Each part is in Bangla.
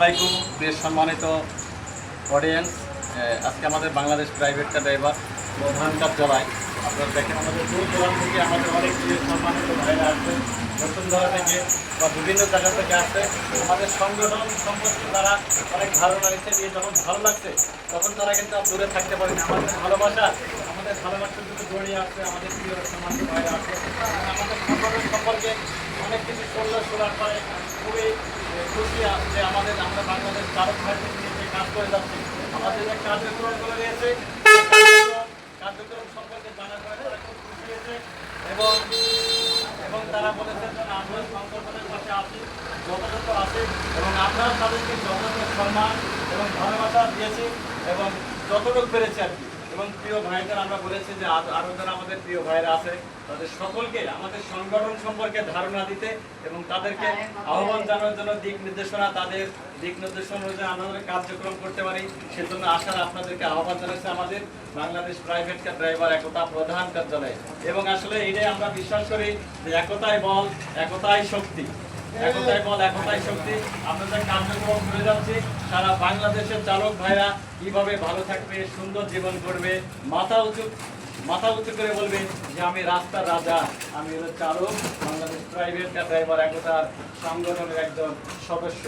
আসসালামাইকুম প্রিয় সম্মানিত অডিয়েন্স আজকে আমাদের বাংলাদেশ প্রাইভেট কার ড্রাইভার প্রধান কার্যালয় আপনারা দেখেন আমাদের দূর দূরান্ত থেকে আমাদের অনেক সম্মানিত ভাইরা আসছে বসুন্ধরা থেকে বা বিভিন্ন জায়গা থেকে আসছে। আমাদের সংগঠন সম্পর্কে তারা অনেক ভালো লাগছে নিয়ে যখন ভালো লাগছে, তখন তারা কিন্তু দূরে থাকতে পারে না। আমাদের ভালোবাসা, আমাদের ভালোবাসার জন্য জড়িয়ে আসছে, আমাদের প্রিয় সম্মানিত ভাইরা আসছে। আমাদের সংগঠন সম্পর্কে অনেক কিছু শুনলে শোনার পরে খুবই খুশি যে আমাদের, আমরা বাংলাদেশ ভাইদের যে কাজ করে যাচ্ছি। আমাদের যে কার্যক্রমগুলো রয়েছে সেই কার্যক্রম- কার্যক্রম সম্পর্কে জানার পরে তারা খুব খুশি হয়েছে এবং এবং তারা বলেছেন যে আমরা সংগঠনের পাশে আছি, যথাযথ আছে এবং আমরা তাদেরকে যথাযথ সম্মান এবং ভালোবাসা দিয়েছি এবং যতটুকু পেরেছি আর কি। এবং প্রিয় ভাইদের আমরা বলেছি যে আরও যারা আমাদের প্রিয় ভাইরা আছে তাদের সকলকে আমাদের সংগঠন সম্পর্কে ধারণা দিতে এবং তাদেরকে আহ্বান জানানোর জন্য দিক নির্দেশনা তাদের দিক নির্দেশনা অনুযায়ী আমাদের কার্যক্রম করতে পারি। সেজন্য আসার আপনাদেরকে আহ্বান জানাচ্ছে আমাদের বাংলাদেশ প্রাইভেট কার ড্রাইভার একতা প্রধান কার্যালয়। এবং আসলে এটাই আমরা বিশ্বাস করি যে একতাই বল একতাই শক্তি। বল শক্তি। আপনাদের কার্যক্রম করে যাচ্ছি। সারা বাংলাদেশের চালক ভাইরা কীভাবে ভালো থাকবে, সুন্দর জীবন করবে, মাথা উঁচু মাথা উঁচু করে বলবে যে, আমি রাস্তার রাজা, আমি চালক, বাংলাদেশ প্রাইভেট ড্রাইভার একতার সংগঠনের একজন সদস্য।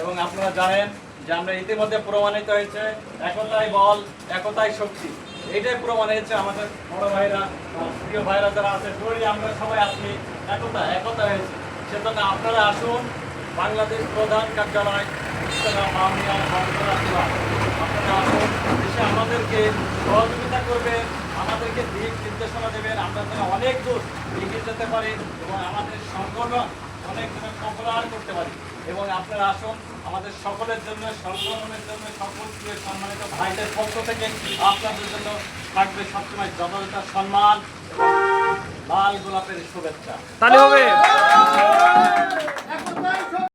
এবং আপনারা জানেন যে, আমরা ইতিমধ্যে প্রমাণিত হয়েছে, একতাই বল, একতাই শক্তি। এটাই প্রমাণ হয়েছে আমাদের বড় ভাইরা, প্রিয় ভাইরা যারা আছে আমরা সবাই আজকে একতা একতা হয়েছে। সেজন্য আপনারা আসুন, বাংলাদেশ প্রধান কার্যালয় আপনারা আসুন, এসে আমাদেরকে সহযোগিতা করবেন, আমাদেরকে দিক নির্দেশনা দেবেন। আমরা অনেক দূর এগিয়ে যেতে পারি এবং আমাদের সংগঠন অনেক পপুলার করতে পারি। এবং আপনারা আসুন, আমাদের সকলের জন্য, সংগঠনের জন্য, সকল সম্মানিত ভাইদের পক্ষ থেকে আপনাদের জন্য থাকবে সবসময় যথাযথ সম্মান। লাল গোলাপের শুভেচ্ছা। তাহলে হবে।